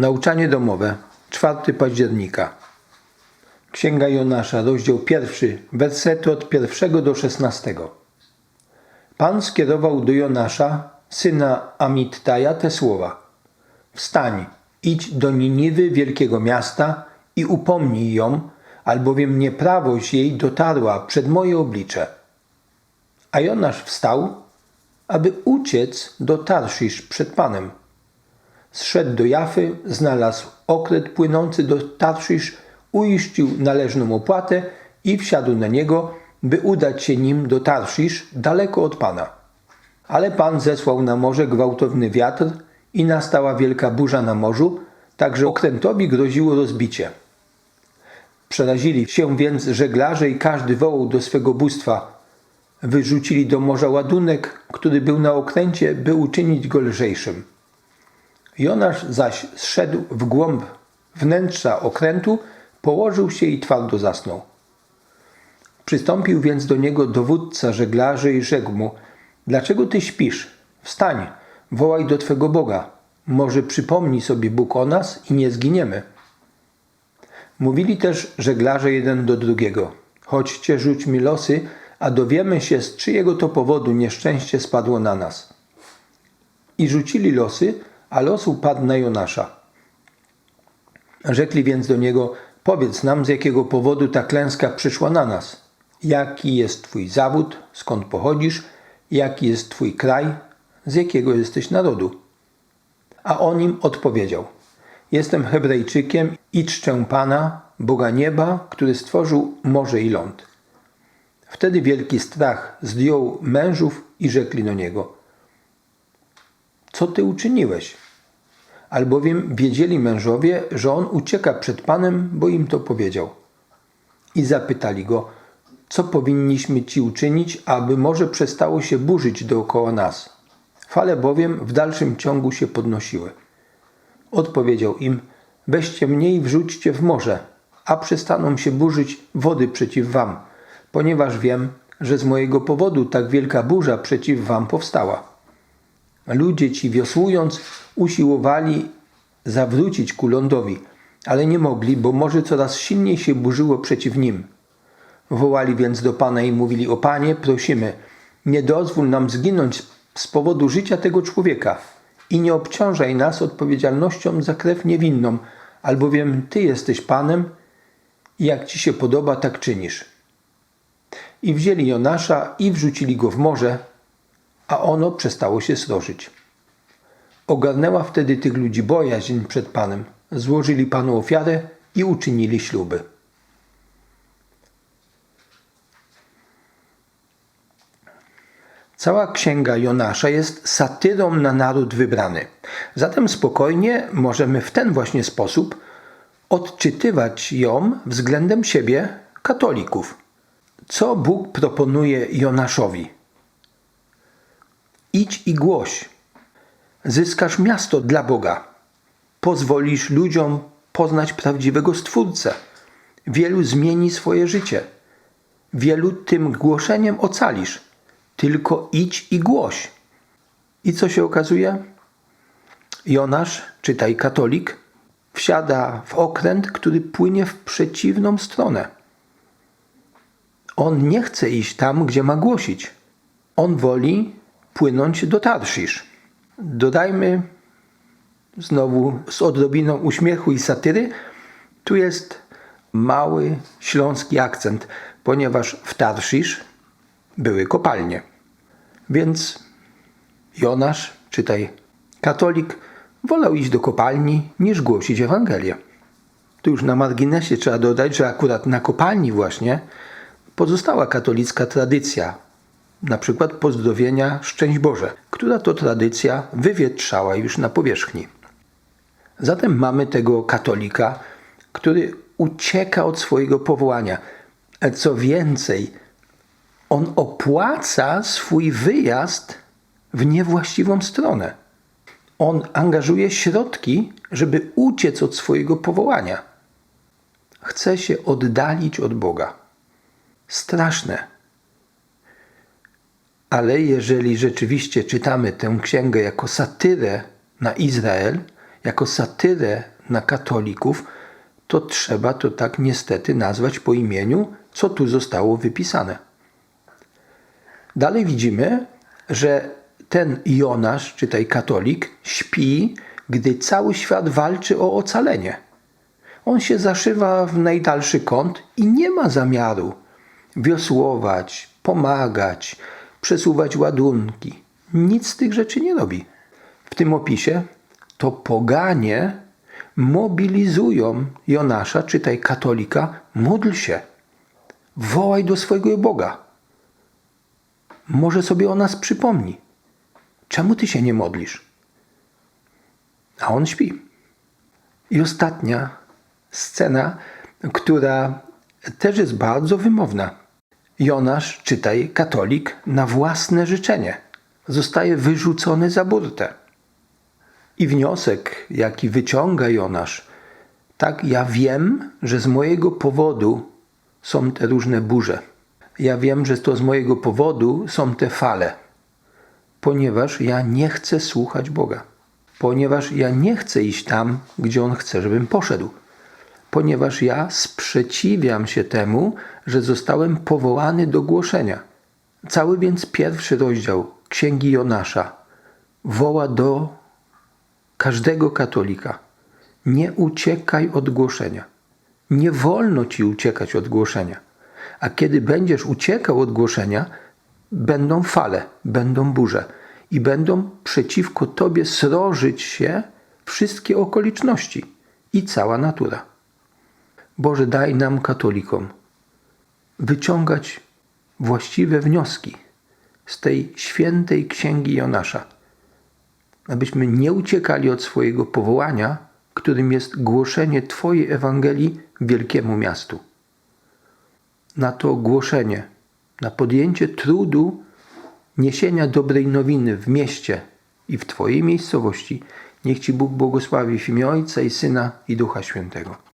Nauczanie domowe, 4 października. Księga Jonasza, rozdział pierwszy, wersety od pierwszego do szesnastego. Pan skierował do Jonasza, syna Amittaja, te słowa. Wstań, idź do Niniwy, wielkiego miasta i upomnij ją, albowiem nieprawość jej dotarła przed moje oblicze. A Jonasz wstał, aby uciec do Tarszisz przed Panem. Zszedł do Jafy, znalazł okręt płynący do Tarszisz, uiścił należną opłatę i wsiadł na niego, by udać się nim do Tarszisz, daleko od Pana. Ale Pan zesłał na morze gwałtowny wiatr i nastała wielka burza na morzu, tak że okrętowi groziło rozbicie. Przerazili się więc żeglarze i każdy wołał do swego bóstwa. Wyrzucili do morza ładunek, który był na okręcie, by uczynić go lżejszym. Jonasz zaś zszedł w głąb wnętrza okrętu, położył się i twardo zasnął. Przystąpił więc do niego dowódca żeglarzy i rzekł mu: Dlaczego ty śpisz? Wstań, wołaj do twego Boga. Może przypomni sobie Bóg o nas i nie zginiemy. Mówili też żeglarze jeden do drugiego: Chodźcie, rzućmy losy, a dowiemy się, z czyjego to powodu nieszczęście spadło na nas. I rzucili losy, a los upadł na Jonasza. Rzekli więc do niego: Powiedz nam, z jakiego powodu ta klęska przyszła na nas. Jaki jest Twój zawód, skąd pochodzisz, jaki jest Twój kraj, z jakiego jesteś narodu? A on im odpowiedział: Jestem Hebrajczykiem i czczę Pana, Boga nieba, który stworzył morze i ląd. Wtedy wielki strach zdjął mężów i rzekli do niego: Co ty uczyniłeś? Albowiem wiedzieli mężowie, że on ucieka przed Panem, bo im to powiedział. I zapytali go: Co powinniśmy ci uczynić, aby morze przestało się burzyć dookoła nas? Fale bowiem w dalszym ciągu się podnosiły. Odpowiedział im: Weźcie mnie i wrzućcie w morze, a przestaną się burzyć wody przeciw wam, ponieważ wiem, że z mojego powodu tak wielka burza przeciw wam powstała. Ludzie ci wiosłując usiłowali zawrócić ku lądowi, ale nie mogli, bo morze coraz silniej się burzyło przeciw nim. Wołali więc do Pana i mówili: O Panie, prosimy, nie dozwól nam zginąć z powodu życia tego człowieka i nie obciążaj nas odpowiedzialnością za krew niewinną, albowiem Ty jesteś Panem i jak Ci się podoba, tak czynisz. I wzięli Jonasza i wrzucili go w morze, a ono przestało się srożyć. Ogarnęła wtedy tych ludzi bojaźń przed Panem. Złożyli Panu ofiarę i uczynili śluby. Cała księga Jonasza jest satyrą na naród wybrany. Zatem spokojnie możemy w ten właśnie sposób odczytywać ją względem siebie, katolików. Co Bóg proponuje Jonaszowi? Idź i głoś. Zyskasz miasto dla Boga. Pozwolisz ludziom poznać prawdziwego Stwórcę. Wielu zmieni swoje życie. Wielu tym głoszeniem ocalisz. Tylko idź i głoś. I co się okazuje? Jonasz, czytaj katolik, wsiada w okręt, który płynie w przeciwną stronę. On nie chce iść tam, gdzie ma głosić. On woli płynąć do Tarszisz. Dodajmy znowu z odrobiną uśmiechu i satyry, tu jest mały śląski akcent, ponieważ w Tarszisz były kopalnie. Więc Jonasz, czytaj katolik, wolał iść do kopalni niż głosić Ewangelię. Tu już na marginesie trzeba dodać, że akurat na kopalni właśnie pozostała katolicka tradycja, na przykład pozdrowienia Szczęść Boże, która to tradycja wywietrzała już na powierzchni. Zatem mamy tego katolika, który ucieka od swojego powołania. Co więcej, on opłaca swój wyjazd w niewłaściwą stronę. On angażuje środki, żeby uciec od swojego powołania. Chce się oddalić od Boga. Straszne. Ale jeżeli rzeczywiście czytamy tę księgę jako satyrę na Izrael, jako satyrę na katolików, to trzeba to tak niestety nazwać po imieniu, co tu zostało wypisane. Dalej widzimy, że ten Jonasz, czytaj katolik, śpi, gdy cały świat walczy o ocalenie. On się zaszywa w najdalszy kąt i nie ma zamiaru wiosłować, pomagać, przesuwać ładunki. Nic z tych rzeczy nie robi. W tym opisie to poganie mobilizują Jonasza, czytaj katolika, módl się, wołaj do swojego Boga. Może sobie o nas przypomni. Czemu ty się nie modlisz? A on śpi. I ostatnia scena, która też jest bardzo wymowna. Jonasz, czytaj katolik, na własne życzenie zostaje wyrzucony za burtę. I wniosek, jaki wyciąga Jonasz, tak, ja wiem, że z mojego powodu są te różne burze. Ja wiem, że to z mojego powodu są te fale, ponieważ ja nie chcę słuchać Boga, ponieważ ja nie chcę iść tam, gdzie On chce, żebym poszedł, ponieważ ja sprzeciwiam się temu, że zostałem powołany do głoszenia. Cały więc pierwszy rozdział Księgi Jonasza woła do każdego katolika. Nie uciekaj od głoszenia. Nie wolno ci uciekać od głoszenia. A kiedy będziesz uciekał od głoszenia, będą fale, będą burze i będą przeciwko tobie srożyć się wszystkie okoliczności i cała natura. Boże, daj nam katolikom wyciągać właściwe wnioski z tej świętej księgi Jonasza abyśmy nie uciekali od swojego powołania, którym jest głoszenie Twojej Ewangelii wielkiemu miastu. Na to głoszenie, na podjęcie trudu niesienia dobrej nowiny w mieście i w Twojej miejscowości, niech Ci Bóg błogosławi w imię Ojca i Syna i Ducha Świętego.